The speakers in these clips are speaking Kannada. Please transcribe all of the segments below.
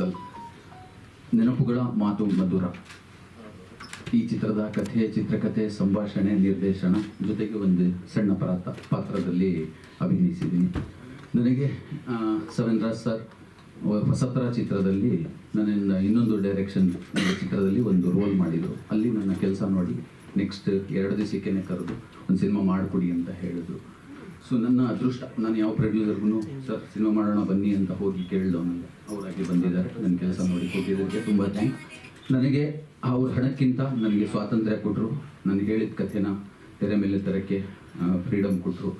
ಫೈಸಲ್ ನೆನಪುಗಳ ಮಾತು ಮಧುರ. ಈ ಚಿತ್ರದ ಕಥೆ, ಚಿತ್ರಕಥೆ, ಸಂಭಾಷಣೆ, ನಿರ್ದೇಶನ ಜೊತೆಗೆ ಒಂದು ಸಣ್ಣ ಪಾತ್ರ ಪಾತ್ರದಲ್ಲಿ ಅಭಿನಯಿಸಿದ್ದೀನಿ. ನನಗೆ ಸವೆನ್ ರಾಜ್ ಸರ್ ಹೊಸತರ ಚಿತ್ರದಲ್ಲಿ ನನ್ನಿಂದ ಇನ್ನೊಂದು ಡೈರೆಕ್ಷನ್ ಚಿತ್ರದಲ್ಲಿ ಒಂದು ರೋಲ್ ಮಾಡಿದರು. ಅಲ್ಲಿ ನನ್ನ ಕೆಲಸ ನೋಡಿ ನೆಕ್ಸ್ಟ್ ಎರಡು ದಿವಸಕ್ಕೆ ಕರೆದು, ಒಂದು ಸಿನಿಮಾ ಮಾಡಿಕೊಡಿ ಅಂತ ಹೇಳಿದ್ರು. ಸೊ ನನ್ನ ಅದೃಷ್ಟ, ನಾನು ಯಾವ ಪ್ರೊಡ್ಯೂಸರ್ಗೂ ಸರ್, ಸಿನಿಮಾ ಮಾಡೋಣ, ಬನ್ನಿ ಅಂತ ಹೋಗಿ ಕೇಳಿದವನಲ್ಲ ಅವರಾಗಿ ಬಂದಿದ್ದಾರೆ, ನನ್ನ ಕೆಲಸ ನೋಡಿ ಕೊಟ್ಟಿದ್ದಕ್ಕೆ ತುಂಬ ಥ್ಯಾಂಕ್ಸ್ ನನಗೆ ಅವ್ರ ಹಣಕ್ಕಿಂತ ನನಗೆ ಸ್ವಾತಂತ್ರ್ಯ ಕೊಟ್ಟರು ನನಗೆ ಹೇಳಿದ ಕಥೆನ ತೆರೆ ಮೇಲೆ ತರಕ್ಕೆ ಫ್ರೀಡಮ್ ಕೊಟ್ಟರು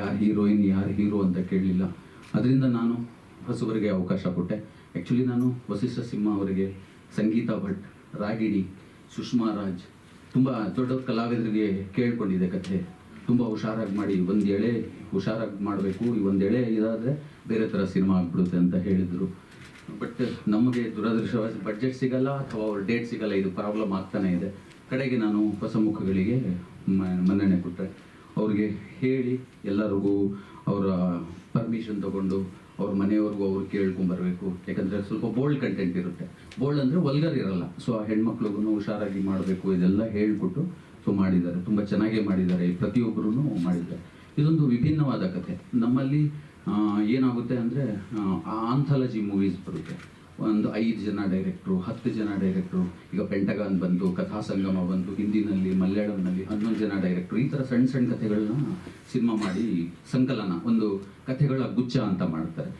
ಯಾರು ಹೀರೋಯಿನ್ ಯಾರು ಹೀರೋ ಅಂತ ಕೇಳಲಿಲ್ಲ. ಅದರಿಂದ ನಾನು ಹೊಸಬರಿಗೆ ಅವಕಾಶ ಕೊಟ್ಟೆ. ಆ್ಯಕ್ಚುಲಿ ನಾನು ವಸಿಷ್ಠ ಸಿಂಹ ಅವರಿಗೆ ಸಂಗೀತ ಭಟ್ ರಾಗಿಣಿ ಸುಷ್ಮಾ ರಾಜ್, ತುಂಬ ದೊಡ್ಡ ಕಲಾವಿದರಿಗೆ ಕೇಳಿಕೊಂಡಿದ್ದೆ ಕಥೆ. ತುಂಬ ಹುಷಾರಾಗಿ ಮಾಡಿ ಒಂದು ಎಳೆ ಹುಷಾರಾಗಿ ಮಾಡಬೇಕು, ಈ ಒಂದು ಎಳೆ ಇದಾದರೆ ಬೇರೆ ಥರ ಸಿನಿಮಾ ಆಗ್ಬಿಡುತ್ತೆ ಅಂತ ಹೇಳಿದರು. ಬಟ್ ನಮಗೆ ದುರದೃಷ್ಟವಾಗಿ ಬಡ್ಜೆಟ್ ಸಿಗಲ್ಲ ಅಥವಾ ಅವ್ರ ಡೇಟ್ ಸಿಗಲ್ಲ, ಇದು ಪ್ರಾಬ್ಲಮ್ ಆಗ್ತಾನೆ ಇದೆ. ಕಡೆಗೆ ನಾನು ಹೊಸ ಮುಖಗಳಿಗೆ ಮನ್ನಣೆ ಕೊಟ್ಟೆ. ಅವ್ರಿಗೆ ಹೇಳಿ ಎಲ್ಲರಿಗೂ ಅವರ ಪರ್ಮಿಷನ್ ತಗೊಂಡು ಅವ್ರ ಮನೆಯವ್ರಿಗೂ ಅವ್ರು ಕೇಳ್ಕೊಂಬರ್ಬೇಕು ಯಾಕಂದರೆ ಸ್ವಲ್ಪ ಬೋಲ್ಡ್ ಕಂಟೆಂಟ್ ಇರುತ್ತೆ. ಬೋಲ್ಡ್ ಅಂದರೆ ವಲ್ಗರ್ ಇರಲ್ಲ. ಸೊ ಆ ಹೆಣ್ಮಕ್ಳಿಗೂ ಹುಷಾರಾಗಿ ಮಾಡಬೇಕು, ಇದೆಲ್ಲ ಹೇಳ್ಕೊಟ್ಟು ಸೊ ಮಾಡಿದ್ದಾರೆ, ತುಂಬ ಚೆನ್ನಾಗೇ ಮಾಡಿದ್ದಾರೆ ಪ್ರತಿಯೊಬ್ಬರೂ ಮಾಡಿದ್ದಾರೆ. ಇದೊಂದು ವಿಭಿನ್ನವಾದ ಕಥೆ. ನಮ್ಮಲ್ಲಿ ಏನಾಗುತ್ತೆ ಅಂದರೆ ಆಂಥಾಲಜಿ ಮೂವೀಸ್ ಬರುತ್ತೆ. ಒಂದು ಐದು ಜನ ಡೈರೆಕ್ಟ್ರು ಹತ್ತು ಜನ ಡೈರೆಕ್ಟ್ರು ಈಗ ಪೆಂಟಗಾನ್ ಬಂತು ಕಥಾ ಸಂಗಮ ಬಂತು ಹಿಂದಿನಲ್ಲಿ, ಮಲಯಾಳಂನಲ್ಲಿ ಹನ್ನೊಂದು ಜನ ಡೈರೆಕ್ಟ್ರು ಈ ಥರ ಸಣ್ಣ ಸಣ್ಣ ಕಥೆಗಳನ್ನ ಸಿನಿಮಾ ಮಾಡಿ ಸಂಕಲನ, ಒಂದು ಕಥೆಗಳ ಗುಚ್ಛ ಅಂತ ಮಾಡ್ತಾರೆ.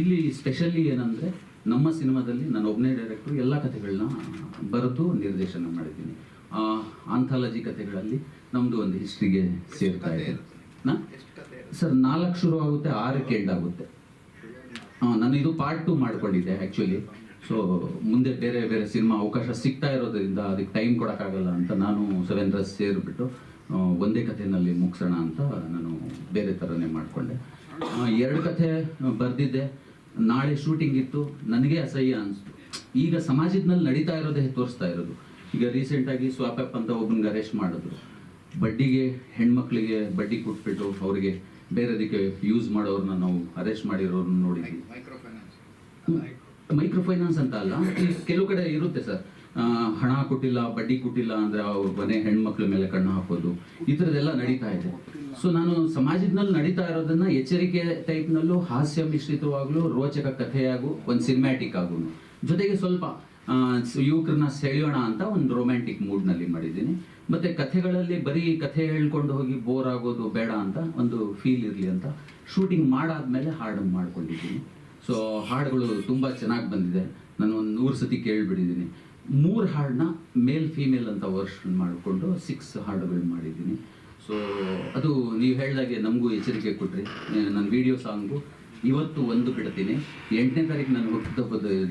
ಇಲ್ಲಿ ಸ್ಪೆಷಲಿ ಏನಂದರೆ, ನಮ್ಮ ಸಿನಿಮಾದಲ್ಲಿ ನಾನು ಒಬ್ಬನೇ ಡೈರೆಕ್ಟ್ರು ಎಲ್ಲ ಕಥೆಗಳನ್ನ ಬರೆದು ನಿರ್ದೇಶನ ಮಾಡಿದ್ದೀನಿ. ಆಂಥಾಲಜಿ ಕಥೆಗಳಲ್ಲಿ ನಮ್ಮದು ಒಂದು ಹಿಸ್ಟ್ರಿಗೆ ಸೇರ್ತಾ ಇದೆ ನಾ? ಸರ್ ನಾಲ್ಕು ಶುರು ಆಗುತ್ತೆ ಆರಕ್ಕೆ ಎಂಡ್ ಆಗುತ್ತೆ ನಾನು ಇದು ಪಾರ್ಟ್ ಟು ಮಾಡ್ಕೊಂಡಿದ್ದೆ ಆ್ಯಕ್ಚುಲಿ ಸೊ ಮುಂದೆ ಬೇರೆ ಬೇರೆ ಸಿನಿಮಾ ಅವಕಾಶ ಸಿಗ್ತಾ ಇರೋದ್ರಿಂದ ಅದಕ್ಕೆ ಟೈಮ್ ಕೊಡೋಕ್ಕಾಗಲ್ಲ ಅಂತ ನಾನು ಸುರೇಂದ್ರ ಸೇರಿಬಿಟ್ಟು ಒಂದೇ ಕಥೆನಲ್ಲಿ ಮುಗಿಸೋಣ ಅಂತ ನಾನು ಬೇರೆ ಥರನೇ ಮಾಡಿಕೊಂಡೆ. ಎರಡು ಕಥೆ ಬರೆದಿದ್ದೆ. ನಾಳೆ ಶೂಟಿಂಗ್ ಇತ್ತು. ನನಗೆ ಅಸಹ್ಯ ಅನಿಸ್ತು. ಈಗ ಸಮಾಜದಲ್ಲಿ ನಡೀತಾ ಇರೋದೇ ತೋರಿಸ್ತಾ ಇರೋದು. ಈಗ ರೀಸೆಂಟಾಗಿ ಸ್ವಾಪಪ್ ಅಂತ ಒಬ್ಬನಿಗೆ ಅರೆಸ್ಟ್ ಮಾಡಿದ್ರು. ಬಡ್ಡಿಗೆ ಹೆಣ್ಮಕ್ಳಿಗೆ ಬಡ್ಡಿ ಕೊಟ್ಬಿಟ್ಟು ಅವರಿಗೆ ಬೇರೆದಕ್ಕೆ ಯೂಸ್ ಮಾಡೋರನ್ನ ನಾವು ಅರೆಸ್ಟ್ ಮಾಡಿರೋರನ್ನ ನೋಡಿದ್ವಿ. ಮೈಕ್ರೋ ಫೈನಾನ್ಸ್ ಅಂತ ಅಲ್ಲ? ಕೆಲವು ಕಡೆ ಇರುತ್ತೆ ಸರ್. ಹಣ ಕೊಟ್ಟಿಲ್ಲ, ಬಡ್ಡಿ ಕೊಟ್ಟಿಲ್ಲ ಅಂದ್ರೆ ಅವ್ರ ಮನೆ ಹೆಣ್ಮಕ್ಳ ಮೇಲೆ ಕಣ್ಣು ಹಾಕೋದು, ಈ ಥರದ್ದೆಲ್ಲ ನಡೀತಾ ಇದೆ. ಸೊ ನಾನು ಸಮಾಜದಲ್ಲಿ ನಡೀತಾ ಇರೋದನ್ನ ಎಚ್ಚರಿಕೆ ಟೈಪ್ನಲ್ಲೂ ಹಾಸ್ಯ ಮಿಶ್ರಿತವಾಗ್ಲು ರೋಚಕ ಕಥೆಯಾಗೂ ಒಂದು ಸಿನಿಮ್ಯಾಟಿಕ್ ಆಗು ಜೊತೆಗೆ ಸ್ವಲ್ಪ ಯುವಕರನ್ನ ಸೆಳೆಯೋಣ ಅಂತ ಒಂದು ರೊಮ್ಯಾಂಟಿಕ್ ಮೂಡ್ನಲ್ಲಿ ಮಾಡಿದ್ದೀನಿ. ಮತ್ತೆ ಕಥೆಗಳಲ್ಲಿ ಬರೀ ಕಥೆ ಹೇಳ್ಕೊಂಡು ಹೋಗಿ ಬೋರ್ ಆಗೋದು ಬೇಡ ಅಂತ ಒಂದು ಫೀಲ್ ಇರಲಿ ಅಂತ ಶೂಟಿಂಗ್ ಮಾಡಾದ್ಮೇಲೆ ಹಾಡು ಮಾಡ್ಕೊಂಡಿದ್ದೀನಿ. ಸೊ ಹಾಡುಗಳು ತುಂಬ ಚೆನ್ನಾಗಿ ಬಂದಿದೆ. ನಾನು ಒಂದು ನೂರು ಸತಿ ಕೇಳಿಬಿಟ್ಟಿದ್ದೀನಿ. ಮೂರು ಹಾಡನ್ನ ಮೇಲ್ ಫೀಮೇಲ್ ಅಂತ ವರ್ಷನ್ ಮಾಡಿಕೊಂಡು ಸಿಕ್ಸ್ ಹಾಡುಗಳು ಮಾಡಿದ್ದೀನಿ. ಸೊ ಅದು ನೀವು ಹೇಳಿದಾಗೆ ನಮಗೂ ಎಚ್ಚರಿಕೆ ಕೊಟ್ರಿ. ನನ್ನ ವಿಡಿಯೋ ಸಾಂಗು ಇವತ್ತು ಒಂದು ಬಿಡ್ತೀನಿ. ಎಂಟನೇ ತಾರೀಕು ನಾನು ಹುಟ್ಟಿದ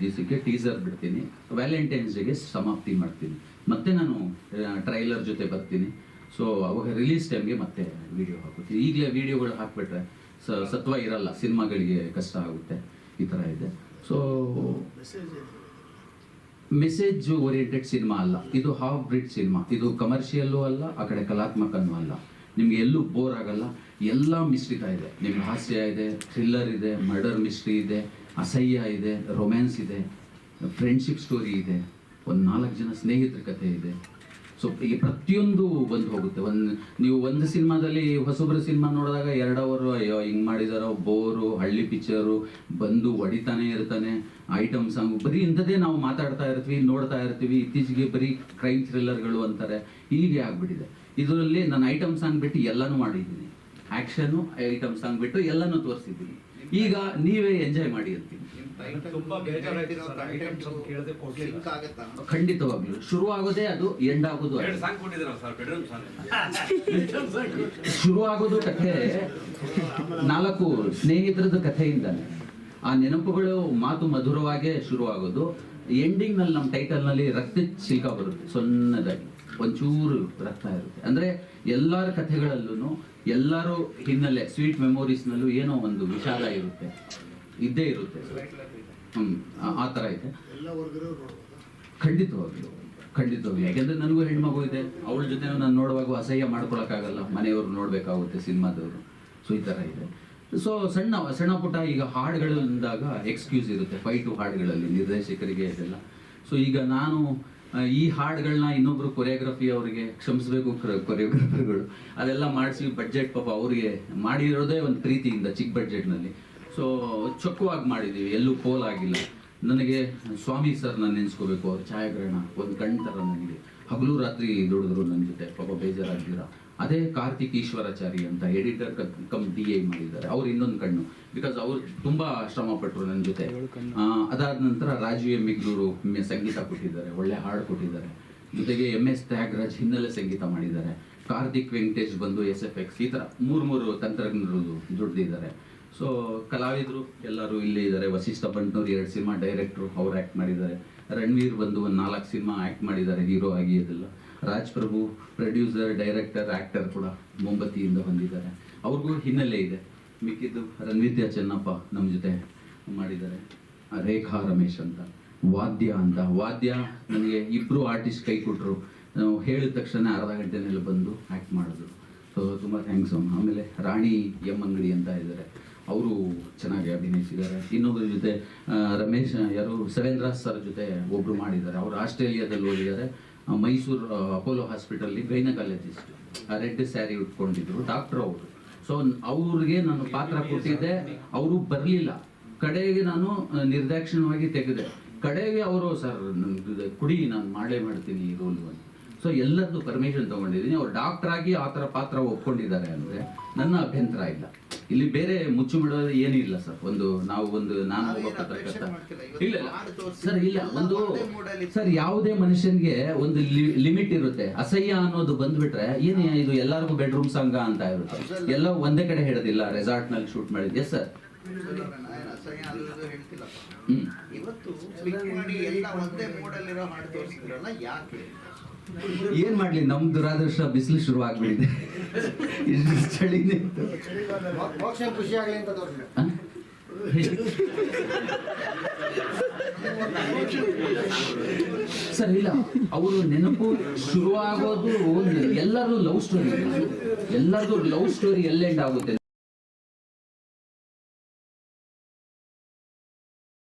ದಿವಸಕ್ಕೆ ಟೀಸರ್ ಬಿಡ್ತೀನಿ. ವ್ಯಾಲೆಂಟೈನ್ಸ್ ಡೇಗೆ ಸಮಾಪ್ತಿ ಮಾಡ್ತೀನಿ. ಮತ್ತೆ ನಾನು ಟ್ರೈಲರ್ ಜೊತೆ ಬರ್ತೀನಿ. ಸೊ ಅವಾಗ ರಿಲೀಸ್ ಟೈಮ್ಗೆ ಮತ್ತೆ ವಿಡಿಯೋ ಹಾಕುತ್ತೀನಿ. ಈಗಲೇ ವಿಡಿಯೋಗಳು ಹಾಕ್ಬಿಟ್ರೆ ಸತ್ವ ಇರಲ್ಲ. ಸಿನಿಮಾಗಳಿಗೆ ಕಷ್ಟ ಆಗುತ್ತೆ. ಈ ಥರ ಇದೆ. ಸೊ ಮೆಸೇಜ್ ಓರಿಯೆಂಟೆಡ್ ಸಿನಿಮಾ ಅಲ್ಲ. ಇದು ಹಾಫ್ ಬ್ರಿಡ್ ಸಿನಿಮಾ ಇದು ಕಮರ್ಷಿಯಲ್ಲೂ ಅಲ್ಲ, ಆ ಕಡೆ ಕಲಾತ್ಮಕನೂ ಅಲ್ಲ. ನಿಮ್ಗೆ ಎಲ್ಲೂ ಬೋರ್ ಆಗಲ್ಲ. ಎಲ್ಲ ಮಿಶ್ರಿತ ಇದೆ. ನಿಮ್ಮ ಹಾಸ್ಯ ಇದೆ, ಥ್ರಿಲ್ಲರ್ ಇದೆ, ಮರ್ಡರ್ ಮಿಸ್ಟ್ರಿ ಇದೆ, ಅಸಹ್ಯ ಇದೆ ರೊಮ್ಯಾನ್ಸ್ ಇದೆ ಫ್ರೆಂಡ್ಶಿಪ್ ಸ್ಟೋರಿ ಇದೆ, ಒಂದು ನಾಲ್ಕು ಜನ ಸ್ನೇಹಿತರ ಕಥೆ ಇದೆ. ಸೊ ಈ ಪ್ರತಿಯೊಂದು ಬಂದು ಹೋಗುತ್ತೆ. ಒಂದು, ನೀವು ಒಂದು ಸಿನಿಮಾದಲ್ಲಿ ಹೊಸೊಬ್ಬರ ಸಿನಿಮಾ ನೋಡಿದಾಗ ಎರಡು ಅವರು ಅಯ್ಯೋ, ಹಿಂಗೆ ಮಾಡಿದಾರೋ ಬೋರು ಹಳ್ಳಿ ಪಿಕ್ಚರು ಬಂದು ಹೊಡಿತಾನೆ ಇರ್ತಾನೆ ಐಟಮ್ ಸಾಂಗ್ ಬರೀ ಇಂಥದ್ದೇ ನಾವು ಮಾತಾಡ್ತಾ ಇರ್ತೀವಿ, ನೋಡ್ತಾ ಇರ್ತೀವಿ, ಇತ್ತೀಚೆಗೆ ಬರೀ ಕ್ರೈಮ್ ಥ್ರಿಲ್ಲರ್ಗಳು ಅಂತಾರೆ. ಹೀಗೆ ಆಗ್ಬಿಟ್ಟಿದೆ. ಇದರಲ್ಲಿ ನಾನು ಐಟಮ್ ಸಾಂಗ್ ಬಿಟ್ಟು ಎಲ್ಲನೂ ಮಾಡಿದ್ದೀನಿ. ಆ್ಯಕ್ಷನು ಐಟಮ್ ಸಾಂಗ್ ಬಿಟ್ಟು ಎಲ್ಲನೂ ತೋರಿಸಿದ್ದೀನಿ. ಈಗ ನೀವೇ ಎಂಜಾಯ್ ಮಾಡಿ ಅಂತೀನಿ ಖಂಡಿತವಾಗ್ಲು. ಶುರು ಆಗೋದೇ ಅದು ಎಂಡ್ ಆಗೋದು ಎರಡು ಸಾಂಗ್ ಕೊಟ್ಟಿದ್ದೀರಾ ಸರ್ ಬೆಡ್ರೂಮ್ ಸಾಂಗ್? ಶುರು ಆಗೋದು ಕಥೆ ನಾಲ್ಕು ಸ್ನೇಹಿತರದ ಕಥೆಯಿಂದ ಆ ನೆನಪುಗಳು ಮಾತು ಮಧುರವಾಗೇ ಶುರು ಆಗೋದು ಎಂಡಿಂಗ್ನಲ್ಲಿ ನಮ್ಮ ಟೈಟಲ್ನಲ್ಲಿ ರಕ್ತ ಶಿಲ್ಕ ಬರುತ್ತೆ ಸಣ್ಣದಾಗಿ ಒಂಚೂರು ರಕ್ತ ಇರುತ್ತೆ. ಅಂದ್ರೆ ಎಲ್ಲರ ಕಥೆಗಳಲ್ಲೂ ಎಲ್ಲರೂ ಹಿನ್ನೆಲೆ ಸ್ವೀಟ್ ಮೆಮೊರೀಸ್ನಲ್ಲೂ ಏನೋ ಒಂದು ವಿಷಾದ ಇರುತ್ತೆ. ಇದ್ದೇ ಇರುತ್ತೆ. ಹ್ಮ್ ಆ- ಥರ ಇದೆ. ಖಂಡಿತವಾಗಿ ಖಂಡಿತವಾಗಿ ನೋಡ್ಬೋದು. ಖಂಡಿತವಾಗ್ಲು ಖಂಡಿತವಾಗ್ಲು ಯಾಕೆಂದ್ರೆ ನನಗೂ ಹೆಣ್ಮಗು ಇದೆ. ಅವಳ ಜೊತೆ ನಾನು ನೋಡುವಾಗ ಅಸಹ್ಯ ಮಾಡ್ಕೊಳಕ್ಕಾಗಲ್ಲ. ಮನೆಯವರು ನೋಡ್ಬೇಕಾಗುತ್ತೆ ಸಿನಿಮಾದವರು. ಸೊ ಈ ಥರ ಇದೆ. ಸೊ ಸಣ್ಣ ಸಣ್ಣ ಪುಟ್ಟ ಈಗ ಹಾಡುಗಳಿಂದಾಗ ಎಕ್ಸ್ಕ್ಯೂಸ್ ಇರುತ್ತೆ. ಫೈಟು ಹಾಡುಗಳಲ್ಲಿ ನಿರ್ದೇಶಕರಿಗೆ ಇದೆಲ್ಲ. ಸೊ ಈಗ ನಾನು ಈ ಹಾಡುಗಳನ್ನ ಇನ್ನೊಬ್ರು ಕೊರಿಯೋಗ್ರಫಿ ಅವರಿಗೆ ಕ್ಷಮಿಸಬೇಕು ಕೊರಿಯೋಗ್ರಫರ್ಗಳು ಅದೆಲ್ಲ ಮಾಡಿಸಿ ಬಡ್ಜೆಟ್ ಪಾಪ ಅವರಿಗೆ ಮಾಡಿರೋದೇ ಒಂದು ಪ್ರೀತಿಯಿಂದ ಚಿಕ್ಕ ಬಡ್ಜೆಟ್ನಲ್ಲಿ ಸೊ ಚೊಕ್ಕವಾಗಿ ಮಾಡಿದ್ದೀವಿ ಎಲ್ಲೂ ಪೋಲಾಗಿಲ್ಲ ನನಗೆ ಸ್ವಾಮಿ ಸರ್ ನಾನು ನೆನೆಸ್ಕೋಬೇಕು, ಅವ್ರ ಛಾಯಾಗ್ರಹಣ, ಒಂದು ಕಣ್ ಥರ ನನಗೆ ಹಗಲು ರಾತ್ರಿ ದುಡಿದ್ರು ನನ್ನ ಜೊತೆ, ಪಾಪ ಬೇಜಾರಾಗ್ತೀರ? ಅದೇ ಕಾರ್ತಿಕ್ ಈಶ್ವರಾಚಾರಿ ಅಂತ ಎಡಿಟರ್ ಕಮ್ ಡಿ ಎ ಮಾಡಿದ್ದಾರೆ. ಅವ್ರು ಇನ್ನೊಂದು ಕಣ್ಣು. ಬಿಕಾಸ್ ಅವ್ರು ತುಂಬಾ ಶ್ರಮ ಪಟ್ಟರು ನನ್ನ ಜೊತೆ ಅದಾದ ನಂತರ ರಾಜು ಎಂ ಸಂಗೀತ ಕೊಟ್ಟಿದ್ದಾರೆ. ಒಳ್ಳೆ ಹಾಡು ಕೊಟ್ಟಿದ್ದಾರೆ. ಜೊತೆಗೆ ಎಂ ಎಸ್ ತ್ಯಾಗರಾಜ್ ಹಿನ್ನೆಲೆ ಸಂಗೀತ ಮಾಡಿದ್ದಾರೆ. ಕಾರ್ತಿಕ್ ವೆಂಕಟೇಶ್ ಬಂದು ಎಸ್ ಎಫ್ ಎಕ್ಸ್ ಈ ತರ ಮೂರು ಮೂರು ತಂತ್ರಜ್ಞರು ದುಡ್ದಿದ್ದಾರೆ. ಸೊ ಕಲಾವಿದರು ಎಲ್ಲರೂ ಇಲ್ಲೇ ಇದ್ದಾರೆ. ವಸಿಷ್ಠ ಬಂಟ್ನವ್ರು ಎರಡು ಸಿನಿಮಾ ಡೈರೆಕ್ಟ್ರು ಅವ್ರು ಆ್ಯಕ್ಟ್ ಮಾಡಿದ್ದಾರೆ. ರಣವೀರ್ ಬಂದು ಒಂದು ನಾಲ್ಕು ಸಿನಿಮಾ ಆ್ಯಕ್ಟ್ ಮಾಡಿದ್ದಾರೆ ಹೀರೋ ಆಗಿ ಅದೆಲ್ಲ. Raj Prabhu producer director actor ಕೂಡ ಮೊಂಬತ್ತಿಯಿಂದ ಬಂದಿದ್ದಾರೆ. ಅವ್ರಿಗೂ ಹಿನ್ನೆಲೆ ಇದೆ. ಮಿಕ್ಕಿದ್ದು ರನ್ವಿದ್ಯಾ ಚೆನ್ನಪ್ಪ ನಮ್ಮ ಜೊತೆ ಮಾಡಿದ್ದಾರೆ. ರೇಖಾ ರಮೇಶ್ ಅಂತ, ವಾದ್ಯ ಅಂತ. ವಾದ್ಯ ನನಗೆ ಇಬ್ಬರು ಆರ್ಟಿಸ್ಟ್ ಕೈ ಕೊಟ್ಟರು ನಾವು ಹೇಳಿದ ತಕ್ಷಣ ಅರ್ಧ ಗಂಟೆನಲ್ಲಿ ಬಂದು ಆ್ಯಕ್ಟ್ ಮಾಡಿದ್ರು. ಸೊ ತುಂಬ ಥ್ಯಾಂಕ್ಸ್ ಆಮೇಲೆ ರಾಣಿ ಎಂ ಅಂಗಡಿ ಅಂತ ಇದ್ದಾರೆ. ಅವರು ಚೆನ್ನಾಗಿ ಅಭಿನಯಿಸಿದ್ದಾರೆ. ಇನ್ನೊಬ್ಬರ ಜೊತೆ ರಮೇಶ್ ಯಾರು ಸವೇಂದ್ರ ಸರ್ ಜೊತೆ ಒಬ್ಬರು ಮಾಡಿದ್ದಾರೆ. ಅವರು ಆಸ್ಟ್ರೇಲಿಯಾದಲ್ಲಿ ಓದಿದ್ದಾರೆ. ಮೈಸೂರು ಅಪೋಲೋ ಹಾಸ್ಪಿಟಲ್ಲಿ ಗೈನಕಾಲಜಿಸ್ಟ್ ರೆಡ್ ಸ್ಯಾರಿ ಉಟ್ಕೊಂಡಿದ್ರು, ಡಾಕ್ಟರ್ ಅವರು. ಸೊ ಅವ್ರಿಗೆ ನಾನು ಪಾತ್ರ ಕೊಟ್ಟಿದ್ದೆ. ಅವರು ಬರಲಿಲ್ಲ. ಕಡೆಗೆ ನಾನು ನಿರ್ದಾಕ್ಷಿಣ್ಯವಾಗಿ ತೆಗೆದೆ. ಕಡೆಗೆ ಅವರು, ಸರ್ ಕುಡಿ, ನಾನು ಮಾಡಲೇ ಮಾಡ್ತೀನಿ ಈ ರೋಲ್ ಅಂತ. ಸೊ ಎಲ್ಲರದ್ದು ಪರ್ಮಿಷನ್ ತಗೊಂಡಿದ್ದೀನಿ. ಅವ್ರು ಡಾಕ್ಟರ್ ಆಗಿ ಆ ಥರ ಪಾತ್ರ ಒಪ್ಕೊಂಡಿದ್ದಾರೆ ಅಂದರೆ ನನ್ನ ಅಭ್ಯಂತರ ಇಲ್ಲ. ಇಲ್ಲಿ ಬೇರೆ ಮುಚ್ಚು ಬಿಡೋದು ಏನಿಲ್ಲ ಇಲ್ಲ ಸರ್. ಒಂದು ನಾವು ಒಂದು ನಾನು ಒಬ್ಬ ನಾವೇನು ಪತ್ರಕರ್ತ ಇಲ್ಲ. ಸರ್ ಇಲ್ಲ ಒಂದು ಸರ್ ಯಾವುದೇ ಮನುಷ್ಯನ್ಗೆ ಒಂದು ಲಿಮಿಟ್ ಇರುತ್ತೆ. ಅಸಹ್ಯ ಅನ್ನೋದು ಬಂದ್ಬಿಟ್ರೆ ಏನು ಇದು ಎಲ್ಲರಿಗೂ ಬೆಡ್ರೂಮ್ ಸಂಘ ಅಂತ ಇರುತ್ತೆ. ಎಲ್ಲ ಒಂದೇ ಕಡೆ ಹೇಳೋದಿಲ್ಲ ರೆಸಾರ್ಟ್ನಲ್ಲಿ ಶೂಟ್ ಮಾಡಿದ್ದೆ. ಸರ್ ಇವತ್ತು ಎಲ್ಲ ಒಂದೇ ಮೂಡಲ್ಲಿರೋ ಹಾಡು ತೋರಿಸಿದ್ರಲ್ಲ ಯಾಕೆ? ಏನ್ ಮಾಡ್ಲಿ ನಮ್ ದುರಾದೃಷ್ಟ ಬಿಸಿಲು ಶುರು ಆಗ್ಬಿಟ್ಟಿದೆ ಇಷ್ಟು ಚಳಿನೇ ಇತ್ತು. ಮೋಕ್ಷ ಖುಷಿ ಆಗಲಿ ಅಂತ ತೋರಿಸ್ಬೇಕು ಹ? ಸರ್ ಇಲ್ಲ ಅವರು ನೆನಪು ಶುರುವಾಗೋದು ಎಲ್ಲರದು ಲವ್ ಸ್ಟೋರಿ ಎಲ್ಲರದು ಲವ್ ಸ್ಟೋರಿ ಎಲ್ಲೆಂಡ್ ಆಗುತ್ತೆ